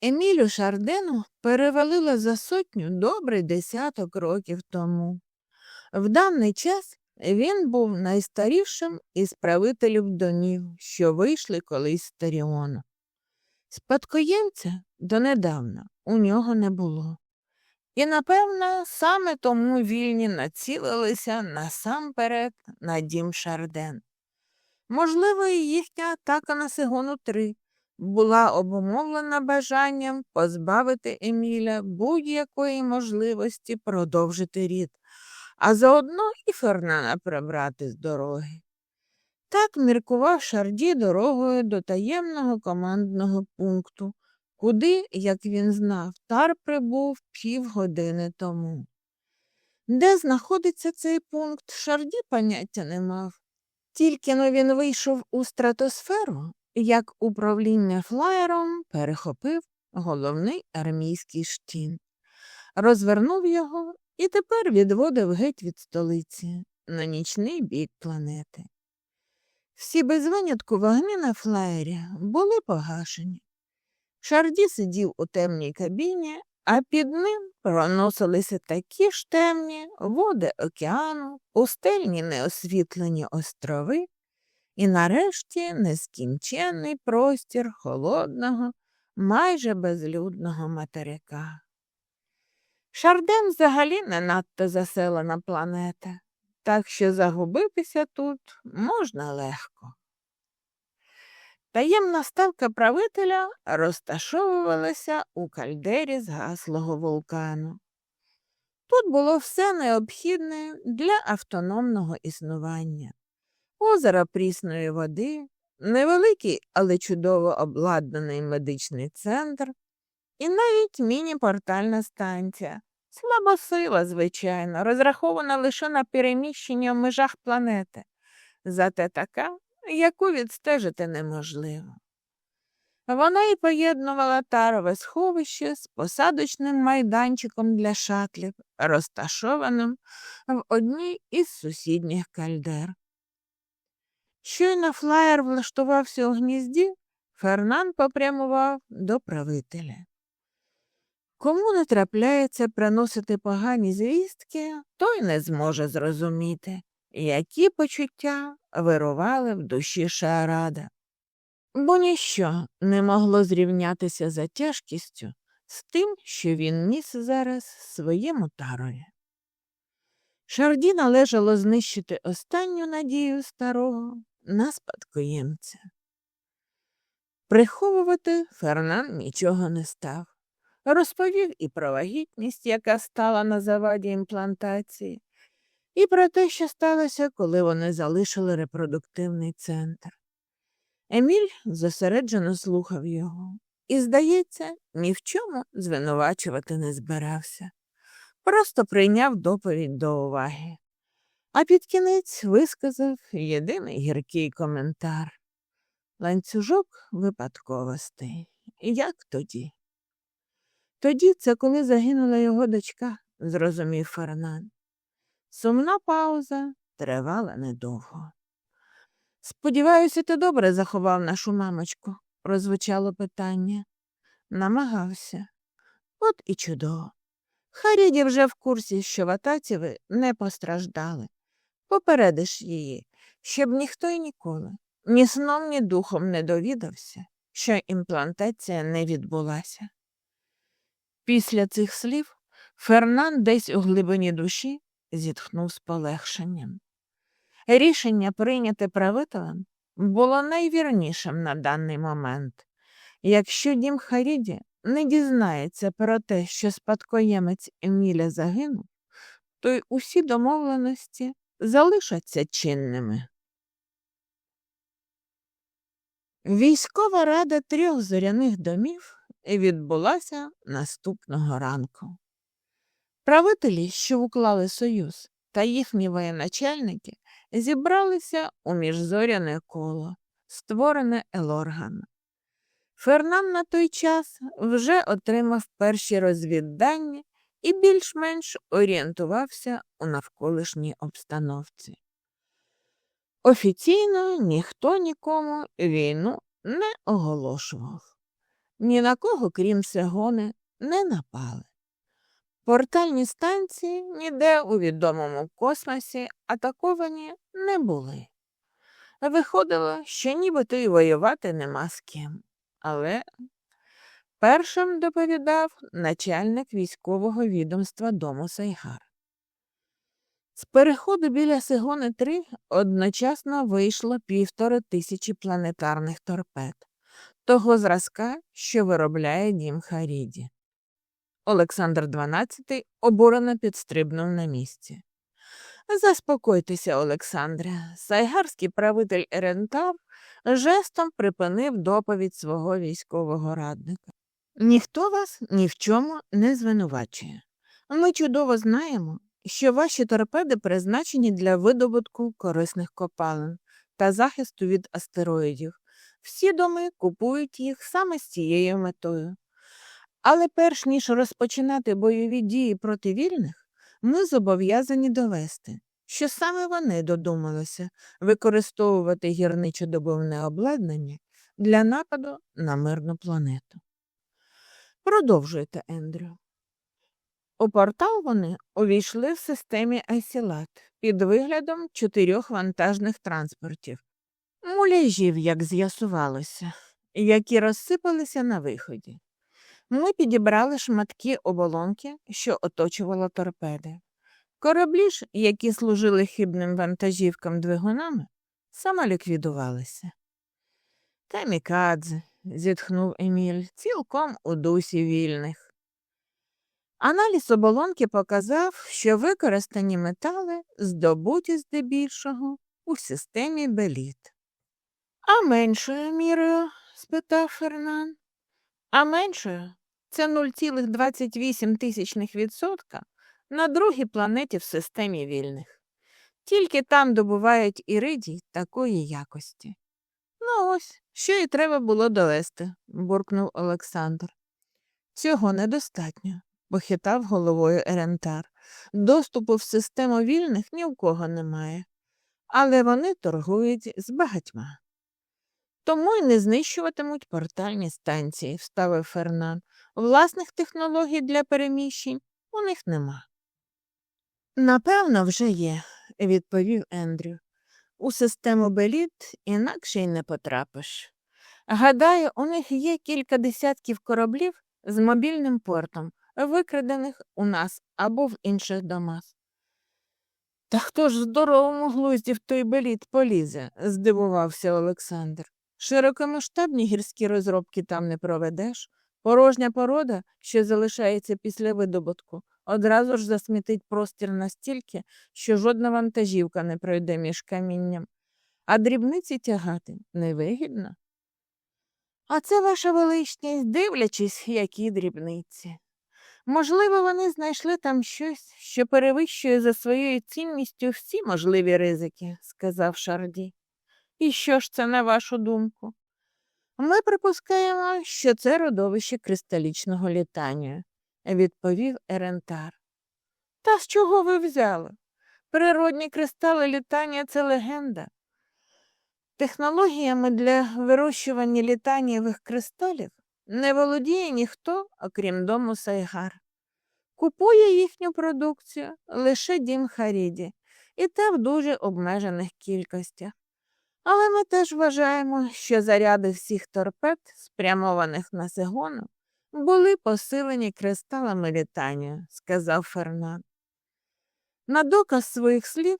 Емілю Шардену перевалила за сотню добрий десяток років тому. В даний час він був найстарішим із правителів домів, що вийшли колись з Таріону. Спадкоємця донедавна у нього не було. І, напевно, саме тому вільні націлилися насамперед на дім Шарден. Можливо, і їхня атака на Сигону 3 була обумовлена бажанням позбавити Еміля будь-якої можливості продовжити рід, а заодно і Фернана прибрати з дороги. Так міркував Шарді дорогою до таємного командного пункту, куди, як він знав, тар прибув півгодини тому. Де знаходиться цей пункт, Шарді поняття не мав. Тільки но він вийшов у стратосферу, як управління флаєром перехопив головний армійський штін, розвернув його і тепер відводив геть від столиці на нічний бік планети. Всі без винятку вогні на флаєрі були погашені. Шарді сидів у темній кабіні, а під ним проносилися такі ж темні води океану, пустельні неосвітлені острови і нарешті нескінченний простір холодного, майже безлюдного материка. Шарден взагалі не надто заселена планета, так що загубитися тут можна легко. Таємна ставка правителя розташовувалася у кальдері згаслого вулкану. Тут було все необхідне для автономного існування озеро прісної води, невеликий, але чудово обладнаний медичний центр і навіть міні-портальна станція. Слабосила, звичайно, розрахована лише на переміщення в межах планети, зате така, яку відстежити неможливо. Вона й поєднувала тарове сховище з посадочним майданчиком для шатлів, розташованим в одній із сусідніх кальдер. Щойно флаєр влаштувався у гнізді, Фернан попрямував до правителя. Кому не трапляється приносити погані звістки, той не зможе зрозуміти, які почуття вирували в душі Шаарада. Бо ніщо не могло зрівнятися за тяжкістю з тим, що він ніс зараз своєму тарові. Шарді належало знищити останню надію старого на спадкоємця. Приховувати Фернан нічого не став. Розповів і про вагітність, яка стала на заваді імплантації, і про те, що сталося, коли вони залишили репродуктивний центр. Еміль зосереджено слухав його і, здається, ні в чому звинувачувати не збирався. Просто прийняв доповідь до уваги а під кінець висказав єдиний гіркий коментар. Ланцюжок випадковостей. Як тоді? Тоді це коли загинула його дочка, зрозумів Фернан. Сумна пауза тривала недовго. Сподіваюся, ти добре заховав нашу мамочку, прозвучало питання. Намагався. От і чудово. Харіді вже в курсі, що в атаці ви не постраждали попередиш її, щоб ніхто й ніколи, ні сном, ні духом не довідався, що імплантація не відбулася. Після цих слів Фернан десь у глибині душі зітхнув з полегшенням. Рішення, прийняте правителем, було найвірнішим на даний момент. Якщо дім Харіді не дізнається про те, що спадкоємець Еміля загинув, то й усі домовленості залишаться чинними. Військова рада трьох зоряних домів відбулася наступного ранку. Правителі, що уклали союз, та їхні воєначальники зібралися у міжзоряне коло, створене Елорган. Фернан на той час вже отримав перші розвіддання і більш-менш орієнтувався у навколишній обстановці. Офіційно ніхто нікому війну не оголошував. ні на кого, крім Сегони, не напали. Портальні станції ніде у відомому космосі атаковані не були. Виходило, що нібито й воювати нема з ким. Але першим доповідав начальник військового відомства дому Сайгар. З переходу біля Сигони 3 одночасно вийшло півтори тисячі планетарних торпед, того зразка, що виробляє дім Харіді. Олександр XII обурено підстрибнув на місці. Заспокойтеся, Олександре. Сайгарський правитель Ерентар жестом припинив доповідь свого військового радника. Ніхто вас ні в чому не звинувачує. Ми чудово знаємо, що ваші торпеди призначені для видобутку корисних копалин та захисту від астероїдів. Всі доми купують їх саме з цією метою. Але перш ніж розпочинати бойові дії проти вільних, ми зобов'язані довести, що саме вони додумалися використовувати гірничо-добувне обладнання для нападу на мирну планету. Продовжуйте, Ендрю. У портал вони увійшли в системі Айсілат під виглядом чотирьох вантажних транспортів, муляжів, як з'ясувалося, які розсипалися на виході. Ми підібрали шматки оболонки, що оточувала торпеди. Кораблі ж, які служили хибним вантажівкам двигунами, самоліквідувалися. Камікадзе, зітхнув Еміль, цілком у дусі вільних. Аналіз оболонки показав, що використані метали здобуті здебільшого у системі Беліт. А меншою мірою? спитав Фернан. А меншою це 0,28 тисячних відсотка на другій планеті в системі вільних. Тільки там добувають іридій такої якості. Ну ось, що і треба було довести, буркнув Олександр. Цього недостатньо, похитав головою Ерентар. Доступу в систему вільних ні в кого немає, але вони торгують з багатьма. Тому й не знищуватимуть портальні станції, вставив Фернан. Власних технологій для переміщень у них нема. Напевно, вже є, відповів Ендрю. У систему Беліт інакше й не потрапиш. Гадаю, у них є кілька десятків кораблів з мобільним портом, викрадених у нас або в інших домах. Та хто ж здоровому глузді в той беліт полізе? здивувався Олександр. Широкомасштабні гірські розробки там не проведеш. Порожня порода, що залишається після видобутку, одразу ж засмітить простір настільки, що жодна вантажівка не пройде між камінням, а дрібниці тягати невигідно. А це ваша величність, дивлячись, які дрібниці. Можливо, вони знайшли там щось, що перевищує за своєю цінністю всі можливі ризики, сказав Шарді. І що ж це, на вашу думку? Ми припускаємо, що це родовище кристалічного літання, відповів Ерентар. Та з чого ви взяли? Природні кристали літання це легенда. Технологіями для вирощування літанієвих кристалів не володіє ніхто, окрім дому Сайгар. Купує їхню продукцію лише дім Харіді, і те в дуже обмежених кількостях. Але ми теж вважаємо, що заряди всіх торпед, спрямованих на Сегону, були посилені кристалами літання, сказав Фернан. На доказ своїх слів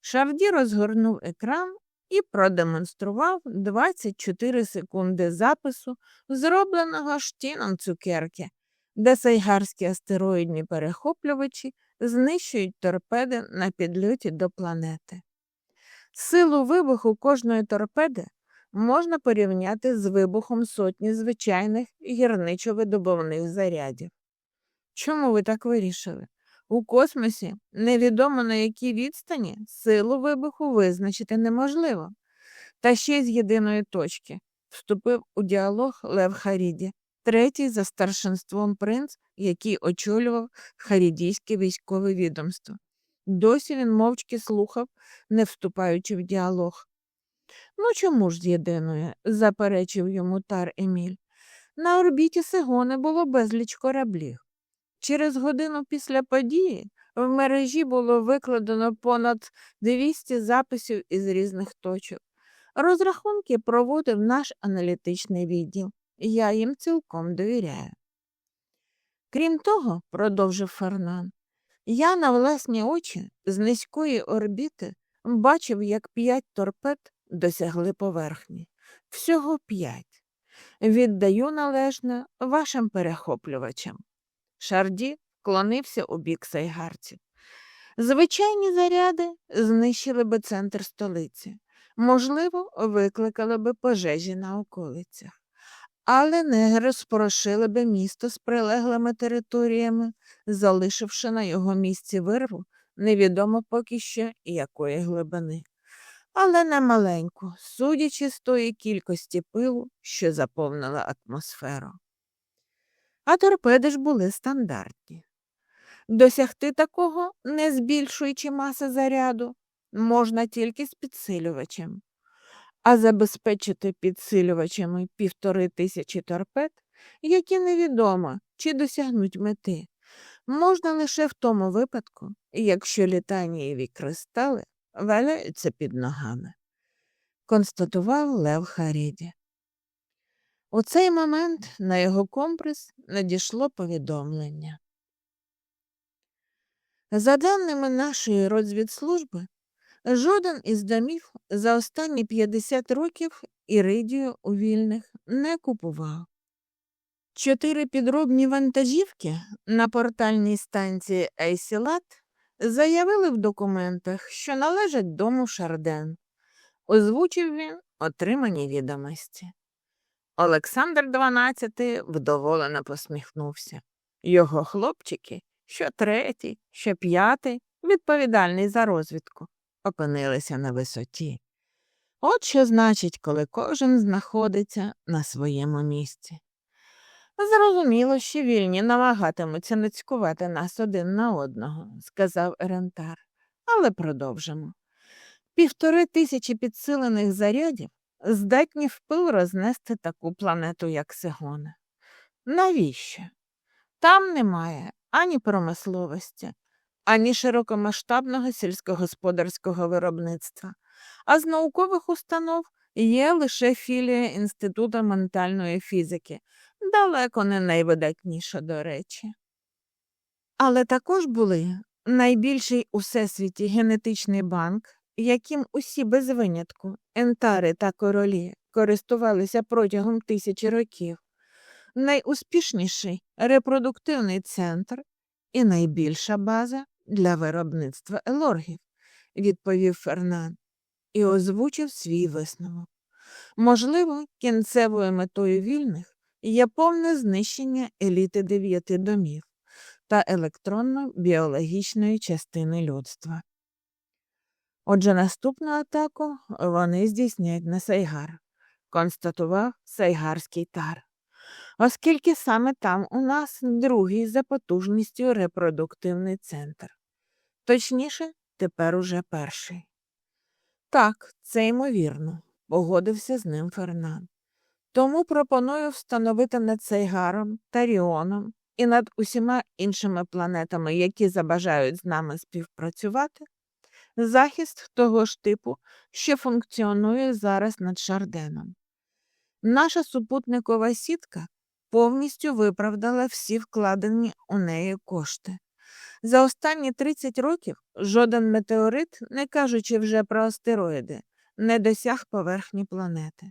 Шарді розгорнув екран і продемонстрував 24 секунди запису, зробленого штіном цукерки, де сайгарські астероїдні перехоплювачі знищують торпеди на підльоті до планети. Силу вибуху кожної торпеди можна порівняти з вибухом сотні звичайних гірничо-видобувних зарядів. Чому ви так вирішили? У космосі невідомо на якій відстані силу вибуху визначити неможливо. Та ще й з єдиної точки вступив у діалог Лев Харіді, третій за старшинством принц, який очолював Харідійське військове відомство. Досі він мовчки слухав, не вступаючи в діалог. Ну, чому ж з єдиної? заперечив йому тар Еміль. На орбіті Сигони було безліч кораблів. Через годину після події в мережі було викладено понад 200 записів із різних точок. Розрахунки проводив наш аналітичний відділ. Я їм цілком довіряю. Крім того, продовжив Фернан, я на власні очі з низької орбіти бачив, як п'ять торпед досягли поверхні. Всього п'ять. Віддаю належне вашим перехоплювачам. Шарді вклонився у бік сайгарців. Звичайні заряди знищили би центр столиці, можливо, викликали би пожежі на околицях, але не розпорошили би місто з прилеглими територіями, залишивши на його місці вирву невідомо поки що якої глибини. Але не маленьку, судячи з тої кількості пилу, що заповнила атмосферу. А торпеди ж були стандартні. Досягти такого, не збільшуючи маси заряду, можна тільки з підсилювачем, а забезпечити підсилювачами півтори тисячі торпед, які невідомо, чи досягнуть мети, можна лише в тому випадку, якщо літанієві кристали валяються під ногами, констатував Лев Харіді. У цей момент на його компрес надійшло повідомлення. За даними нашої розвідслужби, жоден із домів за останні 50 років іридію у вільних не купував. Чотири підробні вантажівки на портальній станції Ейсілат заявили в документах, що належать дому Шарден. Озвучив він отримані відомості. Олександр XII вдоволено посміхнувся. Його хлопчики, що третій, що п'ятий, відповідальний за розвідку, опинилися на висоті. От що значить, коли кожен знаходиться на своєму місці. Зрозуміло, що вільні намагатимуться нацькувати нас один на одного, сказав Ерентар, але продовжимо. Півтори тисячі підсилених зарядів здатні в пил рознести таку планету, як Сигона. Навіщо? Там немає ані промисловості, ані широкомасштабного сільськогосподарського виробництва, а з наукових установ є лише філія Інституту ментальної фізики, далеко не найвидатніша, до речі. Але також були найбільший у всесвіті генетичний банк, яким усі без винятку, ентари та королі користувалися протягом тисячі років, найуспішніший репродуктивний центр і найбільша база для виробництва елоргів, відповів Фернан і озвучив свій висновок. Можливо, кінцевою метою вільних є повне знищення еліти дев'яти домів та електронно-біологічної частини людства. Отже, наступну атаку вони здійснять на Сайгар, констатував Сайгарський тар, оскільки саме там у нас другий за потужністю репродуктивний центр. Точніше, тепер уже перший. Так, це ймовірно, погодився з ним Фернан. Тому пропоную встановити над Сайгаром та Ріоном і над усіма іншими планетами, які забажають з нами співпрацювати, захист того ж типу, що функціонує зараз над Шарденом. Наша супутникова сітка повністю виправдала всі вкладені у неї кошти. За останні 30 років жоден метеорит, не кажучи вже про астероїди, не досяг поверхні планети.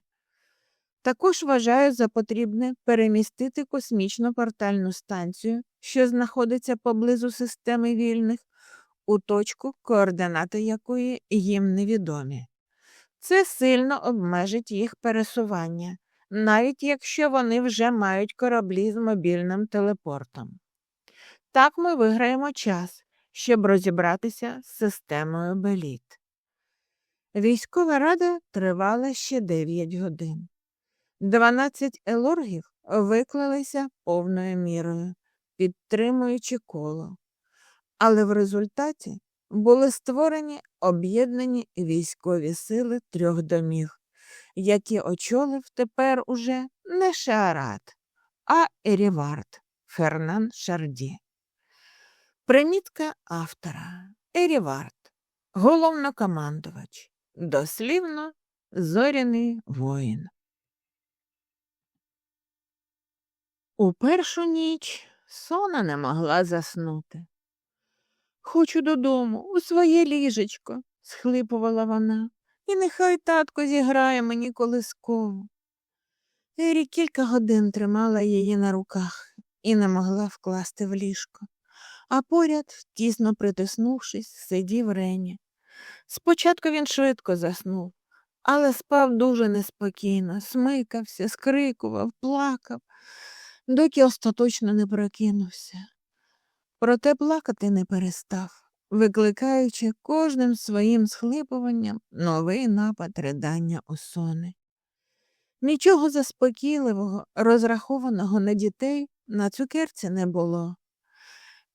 Також вважаю за потрібне перемістити космічну портальну станцію, що знаходиться поблизу системи вільних, у точку, координати якої їм невідомі. Це сильно обмежить їх пересування, навіть якщо вони вже мають кораблі з мобільним телепортом. Так ми виграємо час, щоб розібратися з системою Беліт. Військова рада тривала ще 9 годин. 12 елоргів виклалися повною мірою, підтримуючи коло. Але в результаті були створені об'єднані військові сили трьох домів, які очолив тепер уже не Шаарат, а Ерівард Фернан Шарді. Примітка автора Ерівард, головнокомандувач, дослівно зоряний воїн. У першу ніч сона не могла заснути. Хочу додому, у своє ліжечко, схлипувала вона, і нехай татко зіграє мені колискову. Ері кілька годин тримала її на руках і не могла вкласти в ліжко, а поряд, тісно притиснувшись, сидів Рені. Спочатку він швидко заснув, але спав дуже неспокійно, смикався, скрикував, плакав, доки остаточно не прокинувся. Проте плакати не перестав, викликаючи кожним своїм схлипуванням новий напад ридання у сони. Нічого заспокійливого, розрахованого на дітей, на цукерці не було.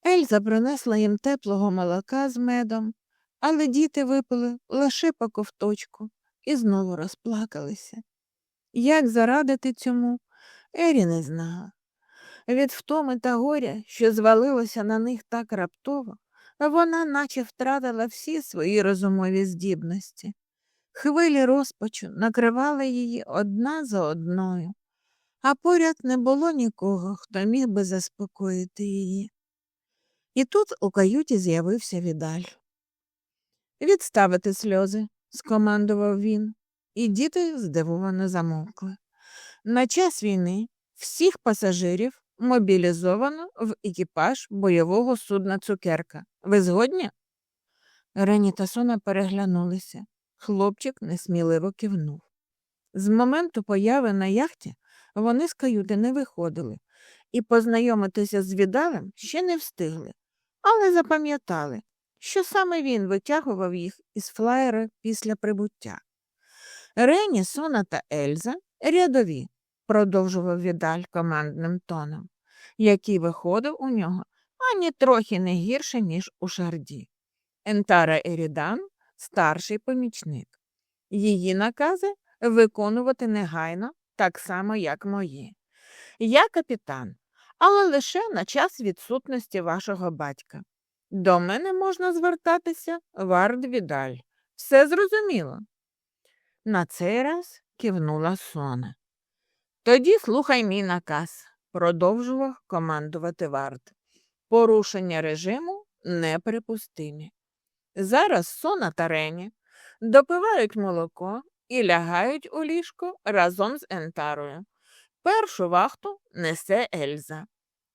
Ельза принесла їм теплого молока з медом, але діти випили лише по ковточку і знову розплакалися. Як зарадити цьому, Ері не знала. Від втоми та горя, що звалилося на них так раптово, вона наче втратила всі свої розумові здібності. Хвилі розпачу накривали її одна за одною, а поряд не було нікого, хто міг би заспокоїти її. І тут у каюті з'явився відаль. Відставити сльози, скомандував він, і діти здивовано замовкли. На час війни всіх пасажирів мобілізовано в екіпаж бойового судна Цукерка. Ви згодні? Рені та Сона переглянулися. Хлопчик несміливо кивнув. З моменту появи на яхті вони з каюти не виходили і познайомитися з відалем ще не встигли, але запам'ятали, що саме він витягував їх із флаєра після прибуття. Рені, Сона та Ельза рядові, продовжував відаль командним тоном, який виходив у нього ані трохи не гірше, ніж у шарді. Ентара Ерідан старший помічник. Її накази виконувати негайно, так само, як мої. Я капітан, але лише на час відсутності вашого батька. До мене можна звертатися Вард Відаль. Все зрозуміло. На цей раз кивнула Сона. Тоді слухай мій наказ, продовжував командувати Вард. Порушення режиму неприпустимі. Зараз Сона та Рені допивають молоко і лягають у ліжко разом з Ентарою. Першу вахту несе Ельза.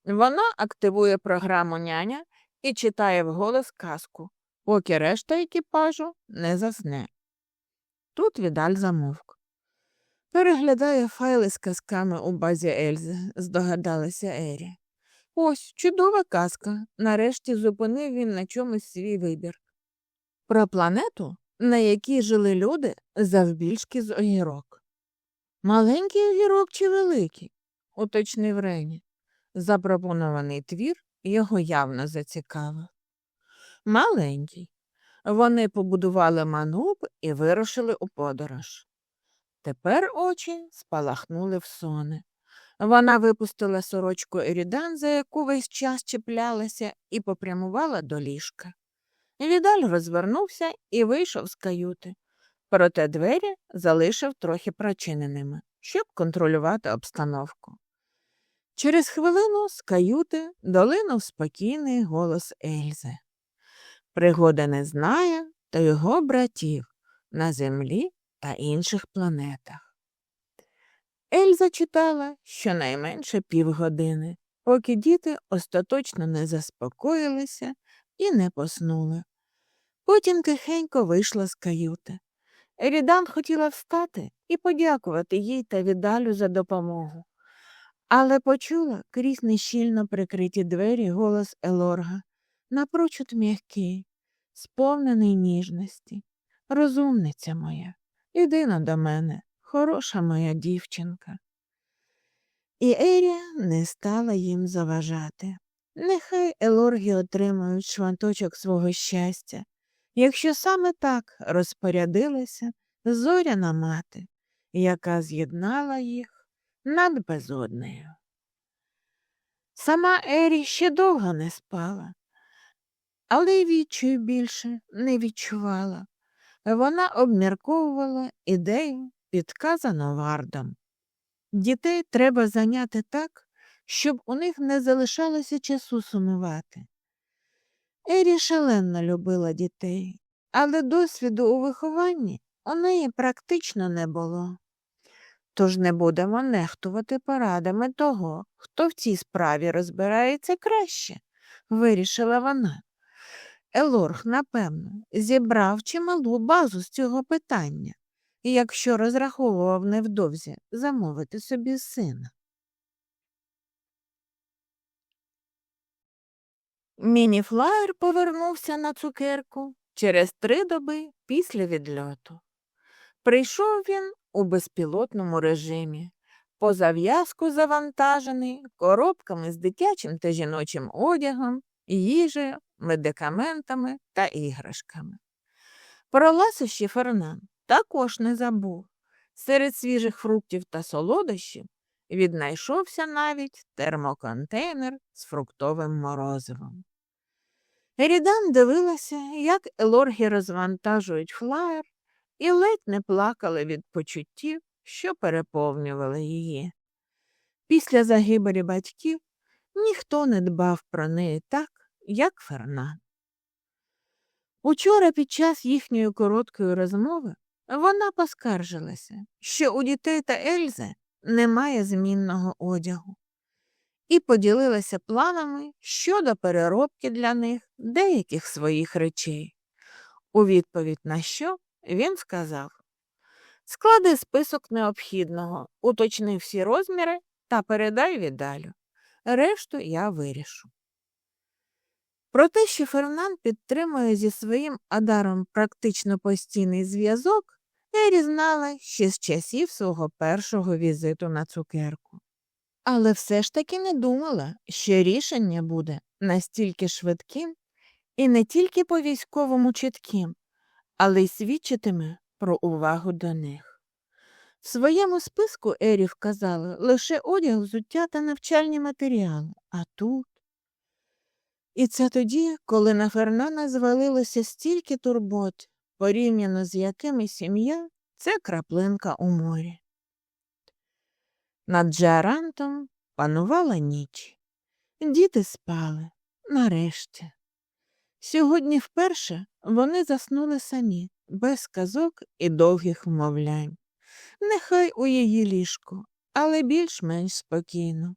Вона активує програму няня і читає вголос казку, поки решта екіпажу не засне. Тут відаль замовк. Переглядає файли з казками у базі Ельзи, здогадалася Ері. Ось чудова казка. Нарешті зупинив він на чомусь свій вибір. Про планету, на якій жили люди завбільшки з огірок. Маленький огірок чи великий? уточнив Рені. Запропонований твір його явно зацікавив. Маленький. Вони побудували мануб і вирушили у подорож. Тепер очі спалахнули в сони. Вона випустила сорочку Ерідан, за яку весь час чіплялася, і попрямувала до ліжка. Відаль розвернувся і вийшов з каюти, проте двері залишив трохи прочиненими, щоб контролювати обстановку. Через хвилину з каюти долинув спокійний голос Ельзи. Пригода не знає та його братів на землі та інших планетах. Ельза читала щонайменше півгодини, поки діти остаточно не заспокоїлися і не поснули. Потім тихенько вийшла з каюти. Рідан хотіла встати і подякувати їй та віддалю за допомогу, але почула крізь нещільно прикриті двері голос Елорга, напрочуд м'який, сповнений ніжності. Розумниця моя, іди на до мене, хороша моя дівчинка. І Ерія не стала їм заважати. Нехай Елорги отримають шматочок свого щастя, якщо саме так розпорядилася зоряна мати, яка з'єднала їх над безоднею. Сама Ері ще довго не спала, але й відчую більше не відчувала. Вона обмірковувала ідею, підказану вардом. Дітей треба зайняти так, щоб у них не залишалося часу сумувати. Ері шалено любила дітей, але досвіду у вихованні у неї практично не було. Тож не будемо нехтувати порадами того, хто в цій справі розбирається краще, вирішила вона. Елорг, напевно, зібрав чималу базу з цього питання, якщо розраховував невдовзі замовити собі сина. Мініфлаєр повернувся на цукерку через три доби після відльоту. Прийшов він у безпілотному режимі, по зав'язку завантажений коробками з дитячим та жіночим одягом, їжею, медикаментами та іграшками. Про ласощі Фернан також не забув. Серед свіжих фруктів та солодощів віднайшовся навіть термоконтейнер з фруктовим морозивом. Рідан дивилася, як елорги розвантажують флаєр, і ледь не плакала від почуттів, що переповнювали її. Після загибелі батьків ніхто не дбав про неї так, як Фернан. Учора під час їхньої короткої розмови вона поскаржилася, що у дітей та Ельзи немає змінного одягу, і поділилася планами щодо переробки для них деяких своїх речей. У відповідь на що він сказав Склади список необхідного, уточни всі розміри та передай віддалю. Решту я вирішу. Про те, що Фернан підтримує зі своїм Адаром практично постійний зв'язок, Ері знала ще з часів свого першого візиту на цукерку. Але все ж таки не думала, що рішення буде настільки швидким і не тільки по військовому чітким, але й свідчитиме про увагу до них. В своєму списку Ері вказали лише одяг, взуття та навчальні матеріали, а тут. І це тоді, коли на Фернана звалилося стільки турбот, порівняно з якими сім'я це краплинка у морі. Над Джарантом панувала ніч. Діти спали нарешті. Сьогодні вперше вони заснули самі, без казок і довгих вмовлянь. Нехай у її ліжку, але більш-менш спокійно.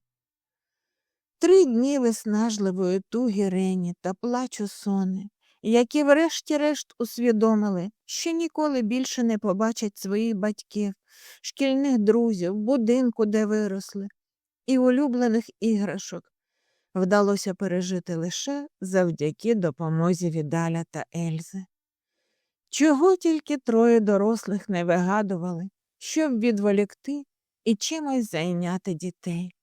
Три дні виснажливої туги Рені та плачу сони, які врешті-решт усвідомили, що ніколи більше не побачать своїх батьків, шкільних друзів, будинку, де виросли, і улюблених іграшок, вдалося пережити лише завдяки допомозі Відаля та Ельзи. Чого тільки троє дорослих не вигадували, щоб відволікти і чимось зайняти дітей.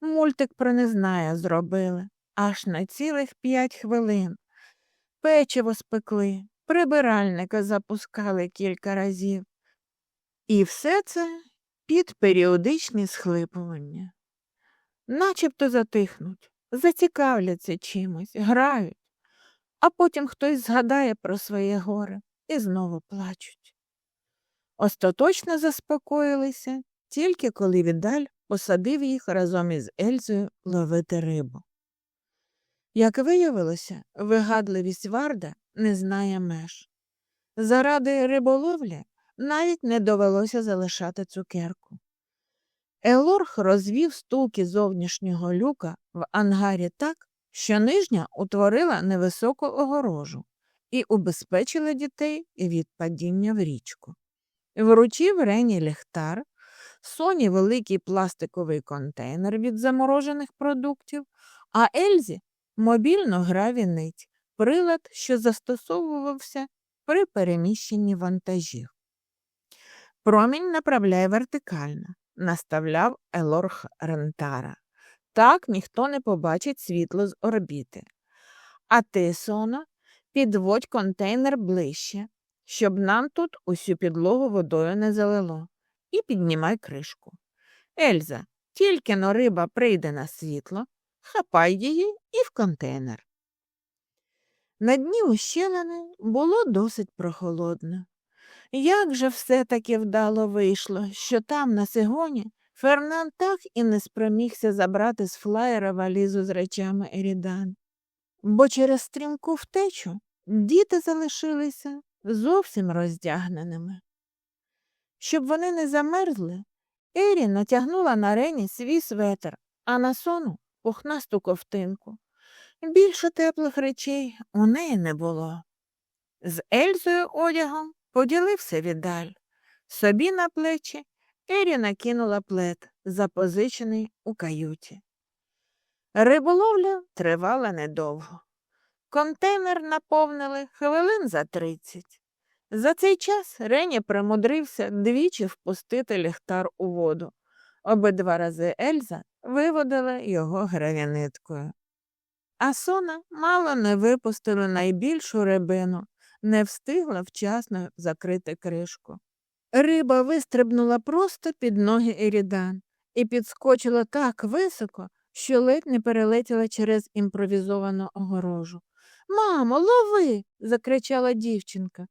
Мультик про незнає зробили аж на цілих п'ять хвилин. Печиво спекли, прибиральника запускали кілька разів. І все це під періодичні схлипування. Начебто затихнуть, зацікавляться чимось, грають, а потім хтось згадає про своє горе і знову плачуть. Остаточно заспокоїлися тільки коли віддаль посадив їх разом із Ельзою ловити рибу. Як виявилося, вигадливість Варда не знає меж. Заради риболовлі навіть не довелося залишати цукерку. Елорх розвів стулки зовнішнього люка в ангарі так, що нижня утворила невисоку огорожу і убезпечила дітей від падіння в річку. Вручив Рені ліхтар, Соні великий пластиковий контейнер від заморожених продуктів, а Ельзі мобільну гравінить, прилад, що застосовувався при переміщенні вантажів. Промінь направляє вертикально, наставляв Елорх Рентара. Так ніхто не побачить світло з орбіти. А ти, Соно, підводь контейнер ближче, щоб нам тут усю підлогу водою не залило, і піднімай кришку. Ельза, Тільки но риба прийде на світло, хапай її і в контейнер. На дні ущелини було досить прохолодно. Як же все-таки вдало вийшло, що там, на Сигоні, Фернан так і не спромігся забрати з флаєра валізу з речами Ерідан, бо через стрімку втечу діти залишилися зовсім роздягненими. Щоб вони не замерзли, Ері натягнула на рені свій светр, а на сону пухнасту ковтинку. Більше теплих речей у неї не було. З Ельзою одягом поділився віддаль. Собі на плечі Ері накинула плед, запозичений у каюті. Риболовля тривала недовго. Контейнер наповнили хвилин за тридцять. За цей час Рені примудрився двічі впустити ліхтар у воду. Обидва рази Ельза виводила його гравіниткою. А сона мало не випустили найбільшу рибину, не встигла вчасно закрити кришку. Риба вистрибнула просто під ноги Ерідан і підскочила так високо, що ледь не перелетіла через імпровізовану огорожу. Мамо, лови. закричала дівчинка.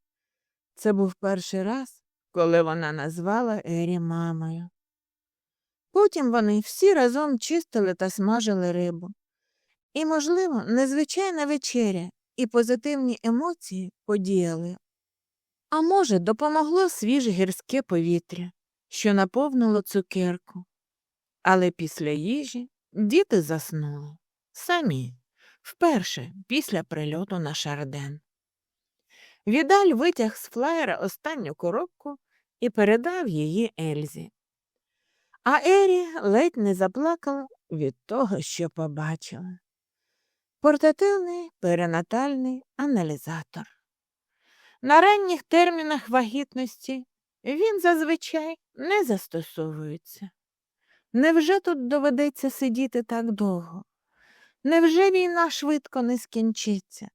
Це був перший раз, коли вона назвала Ері мамою. Потім вони всі разом чистили та смажили рибу. І, можливо, незвичайна вечеря і позитивні емоції подіяли. А може, допомогло свіже гірське повітря, що наповнило цукерку. Але після їжі діти заснули самі, вперше після прильоту на шарден. Відаль витяг з флаєра останню коробку і передав її Ельзі. А Ері ледь не заплакала від того, що побачила. Портативний перинатальний аналізатор. На ранніх термінах вагітності він зазвичай не застосовується. Невже тут доведеться сидіти так довго? Невже війна швидко не скінчиться?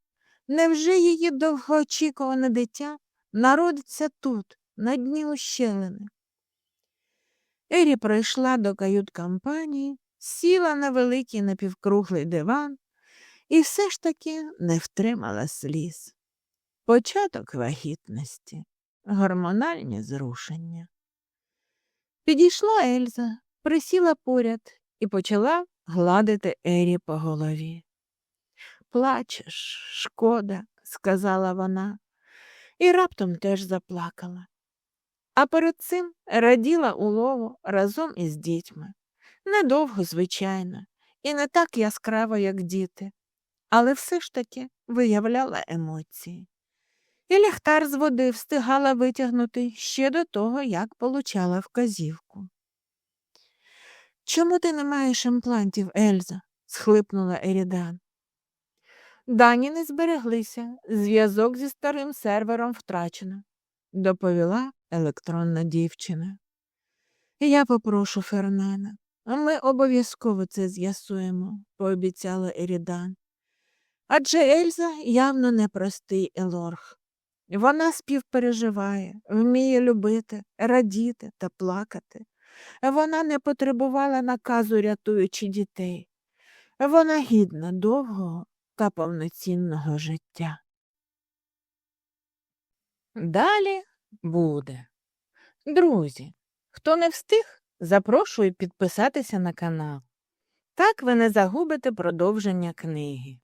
Невже її довгоочікуване дитя народиться тут, на дні ущелини? Ері пройшла до кают компанії, сіла на великий напівкруглий диван і все ж таки не втримала сліз. Початок вагітності, гормональні зрушення. Підійшла Ельза, присіла поряд і почала гладити Ері по голові. Плачеш, шкода, сказала вона, і раптом теж заплакала. А перед цим раділа улову разом із дітьми. Недовго, звичайно, і не так яскраво, як діти, але все ж таки виявляла емоції. І ліхтар з води встигала витягнути ще до того, як получала вказівку. Чому ти не маєш імплантів, Ельза? схлипнула Ерідан. Дані не збереглися, зв'язок зі старим сервером втрачено, доповіла електронна дівчина. Я попрошу Фернана, ми обов'язково це з'ясуємо, пообіцяла Ерідан. Адже Ельза явно непростий Елорг. Вона співпереживає, вміє любити, радіти та плакати. Вона не потребувала наказу, рятуючи дітей. Вона гідна довгого та повноцінного життя. Далі буде. Друзі, хто не встиг, запрошую підписатися на канал. Так ви не загубите продовження книги.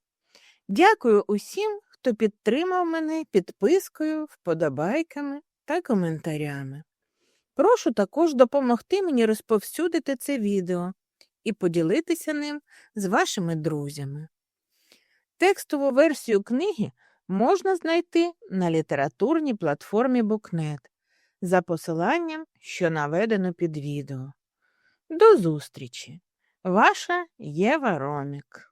Дякую усім, хто підтримав мене підпискою, вподобайками та коментарями. Прошу також допомогти мені розповсюдити це відео і поділитися ним з вашими друзями. Текстову версію книги можна знайти на літературній платформі Букнет за посиланням, що наведено під відео. До зустрічі! Ваша Єва Ромік